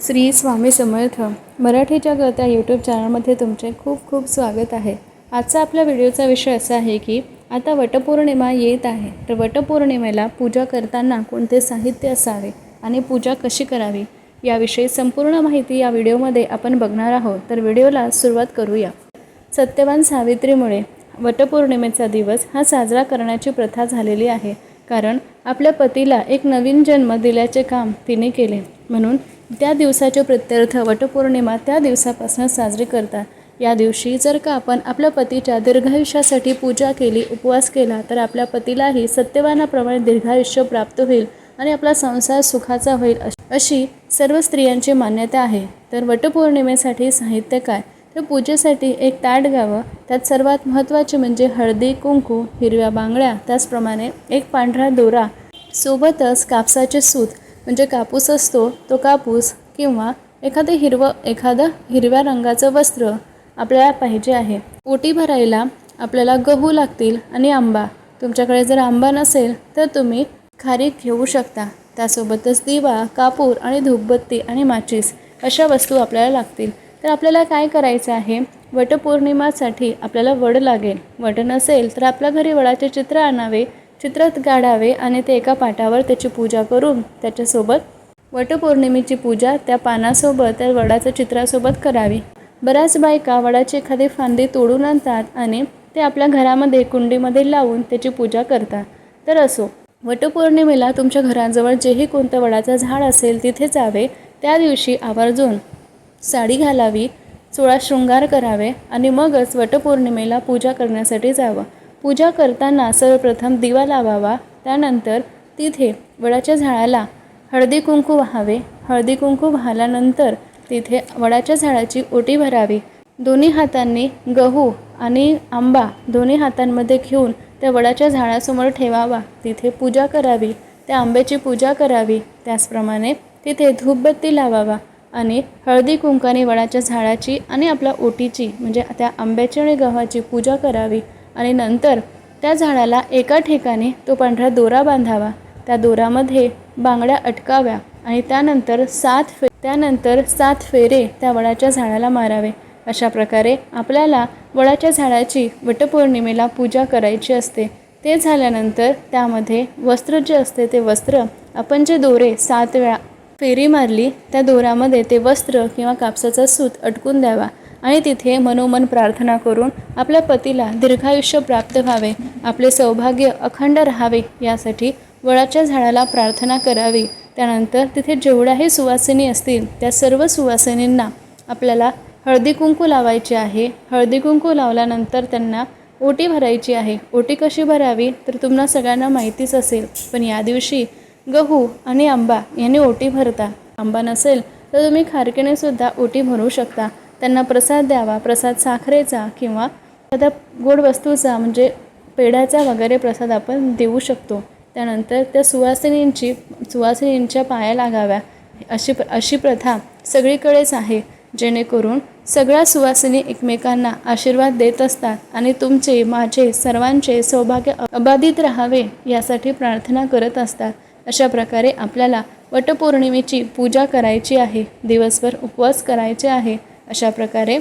श्री स्वामी समर्थ मराठीच्या गळत्या यूट्यूब चॅनलमध्ये तुमचे खूप खूप स्वागत आहे. आजचा आपल्या व्हिडिओचा विषय असा आहे की आता वटपौर्णिमा येत आहे. तर वटपौर्णिमेला पूजा करताना कोणते साहित्य असावे आणि पूजा कशी करावी याविषयी संपूर्ण माहिती या व्हिडिओमध्ये आपण बघणार आहोत. तर व्हिडिओला सुरुवात करूया. सत्यवान सावित्रीमुळे वटपौर्णिमेचा दिवस हा साजरा करण्याची प्रथा झालेली आहे. कारण आपल्या पतीला एक नवीन जन्म दिल्याचे काम तिने केले. म्हणून त्या दिवसाचे प्रत्यर्थ वटपौर्णिमा त्या दिवसापासून साजरी करतात या दिवशी जर का आपण आपल्या पतीच्या दीर्घायुष्यासाठी पूजा केली उपवास केला तर आपल्या पतीलाही सत्यवानाप्रमाणे दीर्घायुष्य प्राप्त होईल आणि आपला संसार सुखाचा होईल अश- अशी सर्व स्त्रियांची मान्यता आहे. तर वटपौर्णिमेसाठी साहित्य काय? तर पूजेसाठी एक ताट घ्यावं. त्यात सर्वात महत्त्वाचे म्हणजे हळदी कुंकू हिरव्या बांगड्या त्याचप्रमाणे एक पांढरा दोरा सोबतच कापसाचे सूत. म्हणजे कापूस असतो तो कापूस किंवा एखादं हिरवं एखादं हिरव्या रंगाचं वस्त्र आपल्याला पाहिजे आहे. ओटी भरायला आपल्याला गहू लागतील आणि आंबा. तुमच्याकडे जर आंबा नसेल तर तुम्ही खारीक घेऊ शकता. त्यासोबतच दिवा कापूर आणि धूपबत्ती आणि माचीस अशा वस्तू आपल्याला लागतील. तर आपल्याला काय करायचं आहे? वटपौर्णिमासाठी आपल्याला वड लागेल. वड नसेल तर आपल्या घरी वडाचे चित्र आणावे. चित्रात काढावे आणि ते एका पाटावर त्याची पूजा करून त्याच्यासोबत वटपौर्णिमेची पूजा त्या पानासोबत त्या वडाच्या चित्रासोबत करावी. बऱ्याच बायका वडाची एखादी फांदी तोडून आणतात आणि ते आपल्या घरामध्ये कुंडीमध्ये लावून त्याची पूजा करतात. तर असो वटपौर्णिमेला तुमच्या घराजवळ जेही कोणतं वडाचं झाड असेल तिथे जावे त्या दिवशी आवर्जून साडी घालावी सोळा शृंगार करावे आणि मगच वटपौर्णिमेला पूजा करण्यासाठी जावं. पूजा करताना सर्वप्रथम दिवा लावावा त्यानंतर तिथे वडाच्या झाडाला हळदी कुंकू वाहावे. हळदी कुंकू वाहल्यानंतर तिथे वडाच्या झाडाची ओटी भरावी. दोन्ही हातांनी गहू आणि आंबा दोन्ही हातांमध्ये घेऊन त्या वडाच्या झाडासमोर ठेवावा. तिथे पूजा करावी त्या आंब्याची पूजा करावी. त्याचप्रमाणे तिथे धूपबत्ती लावावा आणि हळदी कुंकाने वडाच्या झाडाची आणि आपल्या ओटीची म्हणजे त्या आंब्याची आणि गव्हाची पूजा करावी. आणि नंतर त्या झाडाला एका ठिकाणी तो पांढरा दोरा बांधावा. त्या दोरामध्ये बांगड्या अटकाव्या आणि त्यानंतर सात फे त्यानंतर सात फेरे त्या वडाच्या झाडाला मारावे. अशा प्रकारे आपल्याला वडाच्या झाडाची वटपौर्णिमेला पूजा करायची असते. ते झाल्यानंतर त्यामध्ये वस्त्र जे असते ते वस्त्र आपण जे दोरे सात वेळा फेरी मारली त्या दोरामध्ये ते वस्त्र किंवा कापसाचा सूत अटकून द्यावा. आणि तिथे मनोमन प्रार्थना करून आपल्या पतीला दीर्घायुष्य प्राप्त व्हावे आपले सौभाग्य अखंड राहावे यासाठी वळाच्या झाडाला प्रार्थना करावी. त्यानंतर तिथे जेवढ्याही सुवासिनी असतील त्या सर्व सुवासिनींना आपल्याला हळदी कुंकू लावायची आहे. हळदी कुंकू लावल्यानंतर त्यांना ओटी भरायची आहे. ओटी कशी भरावी? तर तुम्हाला सगळ्यांना माहितीच असेल पण या दिवशी गहू आणि आंबा यांनी ओटी भरता. आंबा नसेल तर तुम्ही खारकेने सुद्धा ओटी भरू शकता. त्यांना प्रसाद द्यावा प्रसाद साखरेचा किंवा एखाद्या गोड वस्तूचा म्हणजे पेढ्याचा वगैरे प्रसाद आपण देऊ शकतो. त्यानंतर त्या सुवासिनींची सुवासिनींच्या पाया लागाव्या अशी अशी प्रथा सगळीकडेच आहे. जेणेकरून सगळ्या सुवासिनी एकमेकांना आशीर्वाद देत असतात आणि तुमचे माझे सर्वांचे सौभाग्य अबाधित राहावे यासाठी प्रार्थना करत असतात. अशा प्रकारे आपल्याला वटपौर्णिमेची पूजा करायची आहे. दिवसभर उपवास करायचे आहे. अशा प्रकारे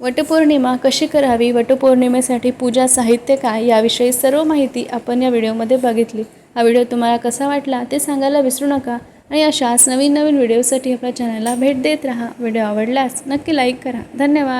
वटपौर्णिमा कशी करावी वटपौर्णिमेसाठी पूजा साहित्य काय याविषयी सर्व माहिती आपण या व्हिडिओमध्ये बघितली. हा व्हिडिओ तुम्हाला कसा वाटला ते सांगायला विसरू नका आणि अशाच नवीन नवीन व्हिडिओसाठी आपल्या चॅनलला भेट देत राहा. व्हिडिओ आवडल्यास नक्की लाईक करा. धन्यवाद.